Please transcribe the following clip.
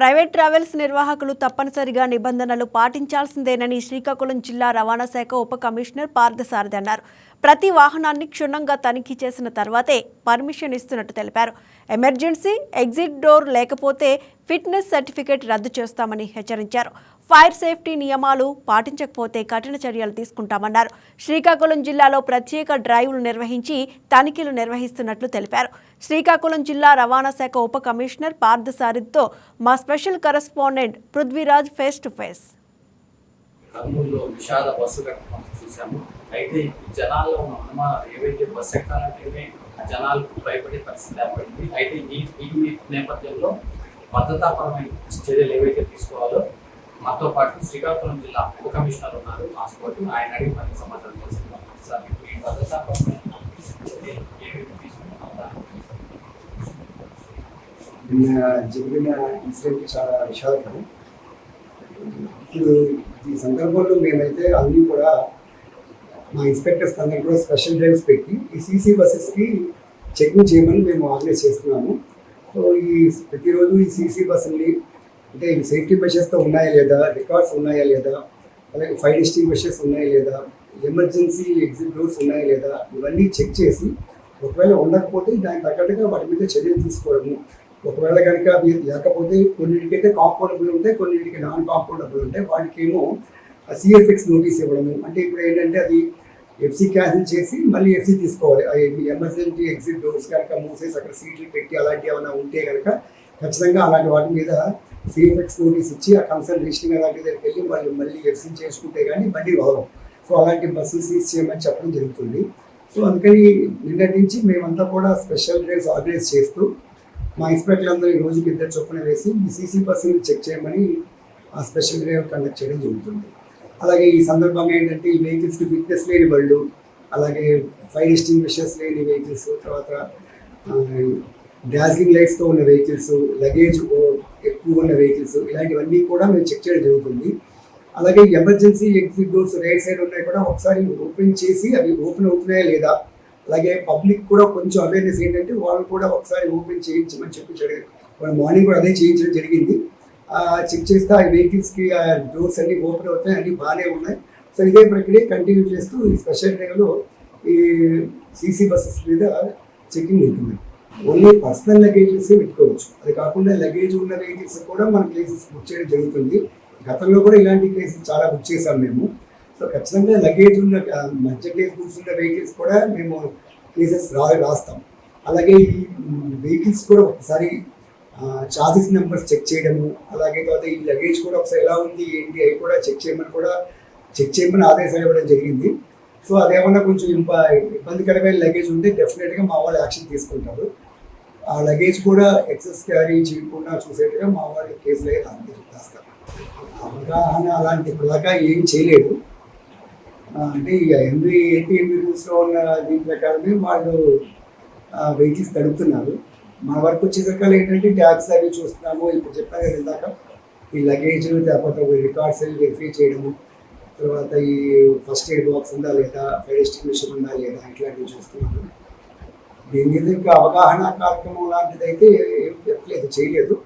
Private travels నిర్వాహకులు తప్పనిసరిగా నిబంధనలు పాటించాల్సిందేనని శ్రీకాకుళం జిల్లా రవాణా శాఖ ఉప కమిషనర్ పార్థసారథి అన్నారు. ప్రతి వాహనాన్ని క్షుణ్ణంగా తనిఖీ చేసిన తర్వాతే పర్మిషన్ ఇస్తున్నట్టు తెలిపారు. ఎమర్జెన్సీ ఎగ్జిట్ డోర్ లేకపోతే ఫిట్నెస్ సర్టిఫికేట్ రద్దు చేస్తామని హెచ్చరించారు. ఫైర్ సేఫ్టీ నియమాలు పాటించకపోతే కఠిన చర్యలు తీసుకుంటామన్నారు. శ్రీకాకుళం జిల్లాలో ప్రత్యేక డ్రైవ్లు నిర్వహించి తనిఖీలు నిర్వహిస్తున్నట్లు తెలిపారు. శ్రీకాకుళం జిల్లా రవాణా శాఖ ఉప కమిషనర్ పార్థసారథితో మా special correspondent Prithviraj face to face. చూసాము అయితే జనాల్లో ఉన్న అనుమానాలు ఏవైతే బస్సు ఎక్కాలంటేనే జనాలు భయపడే పరిస్థితి ఏర్పడింది. అయితే ఈ ఈ నేపథ్యంలో భద్రతాపరమైన చర్యలు ఏవైతే తీసుకోవాలో మాతో పాటు శ్రీకాకుళం జిల్లా ఉప కమిషనర్ ఉన్నారు. ట్రాన్స్పోర్ట్ ఆయన అడిగి మనకి సమాచారం తెలుసుకుందాం. సార్ ఈ భద్రతాపరమైన చర్యలు ఏవైతే నిన్న జరిగిన ఇన్సిడెంట్ చాలా విషాదకరం. ఇప్పుడు ఈ సందర్భంలో మేమైతే అన్నీ కూడా మా ఇన్స్పెక్టర్స్ అందరూ కూడా స్పెషల్ డ్రైవ్స్ పెట్టి ఈ సీసీ బస్సెస్కి చెకింగ్ చేయమని మేము ఆర్గనైజ్ చేస్తున్నాము. సో ఈ ప్రతిరోజు ఈ సీసీ బస్సుల్ని అంటే ఈ సేఫ్టీ మెషర్స్తో ఉన్నాయా లేదా రికార్డ్స్ ఉన్నాయా లేదా అలాగే ఫైర్ ఎస్టింగ్విషర్స్ ఉన్నాయా లేదా ఎమర్జెన్సీ ఎగ్జిట్ డోర్స్ ఉన్నాయా లేదా ఇవన్నీ చెక్ చేసి ఒకవేళ ఉండకపోతే దానికి తగ్గట్టుగా వాటి మీద చర్యలు తీసుకోవడము. ఒకవేళ కనుక అవి లేకపోతే కొన్నిటికైతే కాంపౌండబుల్ ఉంటాయి కొన్నిటికి నాన్ కాంపౌండబుల్ ఉంటాయి వాటికేమో సిఎఫ్ఎక్స్ నోటీస్ ఇవ్వడము. అంటే ఇప్పుడు ఏంటంటే అది ఎఫ్సి క్యాన్సిల్ చేసి మళ్ళీ ఎఫ్సి తీసుకోవాలి. ఎమర్జెన్సీ ఎగ్జిట్ డోర్స్ కనుక మూసేసి అక్కడ సీట్లు పెట్టి అలాంటివి ఏమైనా ఉంటే కనుక ఖచ్చితంగా అలాంటి వాటి మీద సిఎఫ్ఎక్స్ నోటీస్ ఇచ్చి ఆ కన్సర్న్ రిజిస్ట్రింగ్ అలాంటి దగ్గరికి వెళ్ళి వాళ్ళు మళ్ళీ ఎఫ్సి చేసుకుంటే కానీ బండి వదలం సో అలాంటి బస్సులు సీజ్ చేయమని చెప్పడం జరుగుతుంది. సో అందుకని నిన్నటి నుంచి మేమంతా కూడా స్పెషల్ డ్రైవ్స్ ఆర్గనైజ్ చేస్తూ మా ఇన్స్పెక్టర్లందరూ ఈ రోజుకి ఇద్దరు చొప్పున వేసి ఈ సీసీ బస్సులు చెక్ చేయమని ఆ స్పెషల్ డ్రైవ్ కండక్ట్ చేయడం జరుగుతుంది. అలాగే ఈ సందర్భంగా ఏంటంటే ఈ వెహికల్స్కి ఫిట్నెస్ లేని బళ్ళు అలాగే ఫైర్ ఎస్టింగ్విషర్స్ లేని వెహికల్స్ తర్వాత డార్జిలింగ్ లైట్స్తో ఉన్న వెహికల్స్ లగేజ్ ఎక్కువ ఉన్న వెహికల్స్ ఇలాంటివన్నీ కూడా మేము చెక్ చేయడం జరుగుతుంది. అలాగే emergency exit doors right side ఉన్నాయి కూడా ఒకసారి ఓపెన్ చేసి అవి ఓపెన్ అవుతున్నాయా లేదా? అలాగే పబ్లిక్ కూడా కొంచెం అవేర్నెస్ ఏంటంటే వాళ్ళు కూడా ఒకసారి ఓపెన్ చేయించమని చెప్పి జరిగింది మార్నింగ్ కూడా అదే చేయించడం జరిగింది. చెక్ చేస్తే ఆ వెహికల్స్కి ఆ డోర్స్ అన్ని ఓపెన్ అవుతాయి అన్నీ బాగానే ఉన్నాయి. సో ఇదే ప్రక్రియ కంటిన్యూ చేస్తూ ఈ స్పెషల్ డ్రైవ్లో ఈ సీసీ బస్సెస్ మీద చెకింగ్ ఉంటుంది ఓన్లీ పర్సనల్ లగేజెస్ పెట్టుకోవచ్చు. అది కాకుండా లగేజ్ ఉన్న వెహికల్స్ కూడా మన కేసెస్ బుక్ చేయడం జరుగుతుంది. గతంలో కూడా ఇలాంటి కేసెస్ చాలా బుక్ చేసాం మేము. సో ఖచ్చితంగా లగేజ్ ఉన్న మర్చెంటేజ్ గూడ్స్ ఉన్న వెహికల్స్ కూడా మేము కేసెస్ రా రాస్తాం. అలాగే ఈ వెహికల్స్ కూడా ఒకసారి చార్జెస్ నెంబర్స్ చెక్ చేయడము అలాగే తర్వాత ఈ లగేజ్ కూడా ఒకసారి ఎలా ఉంది ఏంటి అవి కూడా చెక్ చేయమని కూడా చెక్ చేయమని ఆదేశాలు ఇవ్వడం జరిగింది. సో అదేమన్నా కొంచెం ఇంప ఇబ్బందికరమైన లగేజ్ ఉంటే డెఫినెట్గా మా వాళ్ళు యాక్షన్ తీసుకుంటారు. ఆ లగేజ్ కూడా ఎక్సెస్ క్యారీ చేయకుండా చూసేట్టుగా మా వాళ్ళు కేసులు అయితే అలాంటి రాస్తారు అవగాహన అలాంటి ఇప్పటిదాకా ఏం చేయలేదు. అంటే ఈ ఎనిమిది ఎయిటీ రూల్స్లో ఉన్న దీని ప్రకారమే వాళ్ళు వెహికల్స్ తడుపుతున్నారు మన వరకు వచ్చేసరికి ఏంటంటే ట్యాక్స్ అవి చూస్తున్నాము. ఇప్పుడు చెప్పాను కదా ఇందాక ఈ లగేజ్ లేకపోతే రికార్డ్స్ అవి వెరిఫై చేయడము తర్వాత ఈ ఫస్ట్ ఎయిడ్ బాక్స్ ఉందా లేదా ఫైర్ ఎస్టిమేషన్ ఉందా లేదా ఇట్లాంటివి చూస్తున్నాము. దీని మీద ఇంకా అవగాహన కార్యక్రమం లాంటిది అయితే ఏం చెప్పలేదు చేయలేదు.